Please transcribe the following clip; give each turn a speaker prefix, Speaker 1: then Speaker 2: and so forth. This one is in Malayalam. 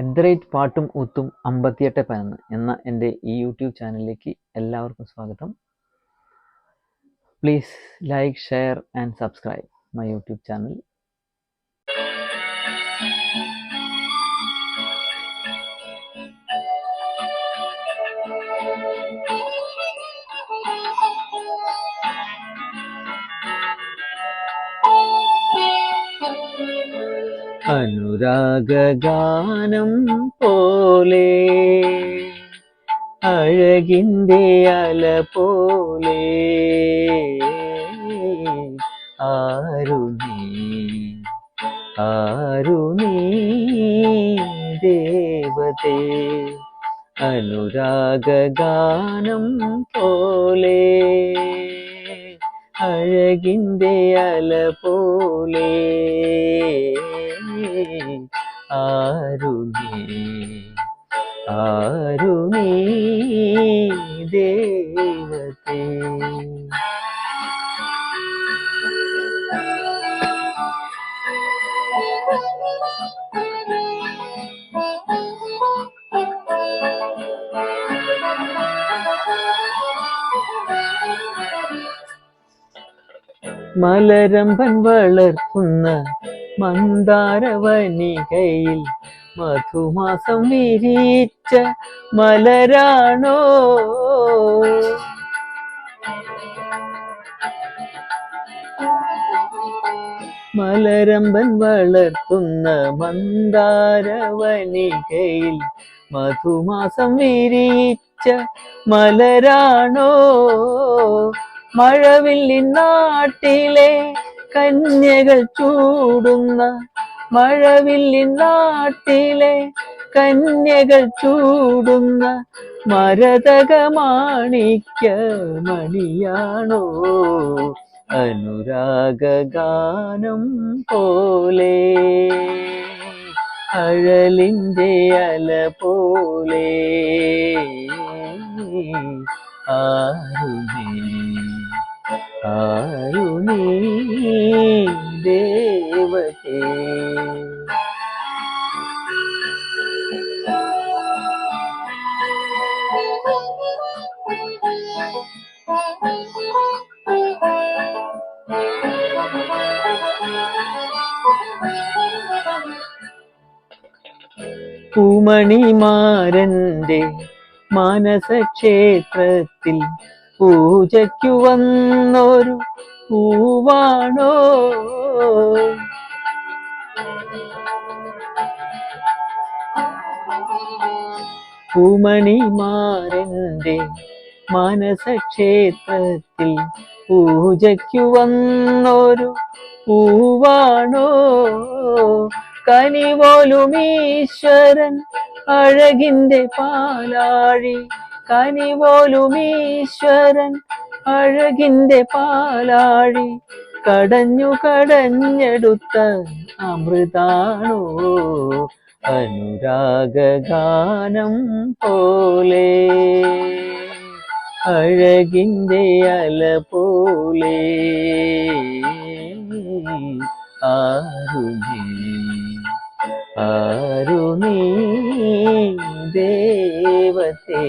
Speaker 1: അറ്റ് ദ റേറ്റ് പാട്ടും ഊത്തും അമ്പത്തിയെട്ട് പതിനൊന്ന് എന്ന എന്റെ ഈ യൂട്യൂബ് ചാനലിലേക്ക് എല്ലാവർക്കും സ്വാഗതം. Please like share and subscribe my YouTube channel. അനുരാഗാനം പോലെ അഴകിന്റെ അല പോലെ ആരുണി ആരുണീ ദേവതേ? അനുരാഗാനം പോലെ അഴകിന്റെ അല പോലെ ദേവതേ. മലരമ്പൻ വളർത്തുന്ന മന്ദാരവനികയിൽ മധുമാസം വിരിച്ച മലരാണോ? മലരമ്പൻ വളർത്തുന്ന മന്ദാരവനികയിൽ മധുമാസം വിരിച്ച മലരാണോ? മഴവില്ലിൻ നാട്ടിലെ കന്യകൾ ചൂടുന്ന മഴവില്ലിൻ നാട്ടിലെ കന്യകൾ ചൂടുന്ന മരതക മാണിക്യ മണിയാണോ? അനുരാഗാനം പോലെ അഴലിന്റെ അല പോലെ ആരുണി നീ ദേവതേ പൂമണിമാരന്റെ മാനസക്ഷേത്രത്തിൽ പൂജയ്ക്കു വന്നൊരു പൂവാണോ? പൂമണിമാരന്റെ മാനസക്ഷേത്രത്തിൽ പൂജയ്ക്കു വന്നൊരു പൂവാണോ? കനിപോലും ഈശ്വരൻ അഴകിന്റെ പാലാഴി കനിപോലും ഈശ്വരൻ അഴകിന്റെ പാലാഴി കടഞ്ഞു കടഞ്ഞെടുത്ത അമൃതാണോ? അനുരാഗാനം പോലെ അഴകിന്റെ അല പോലെ ആരുണി ആരുണി ദേവത്തേ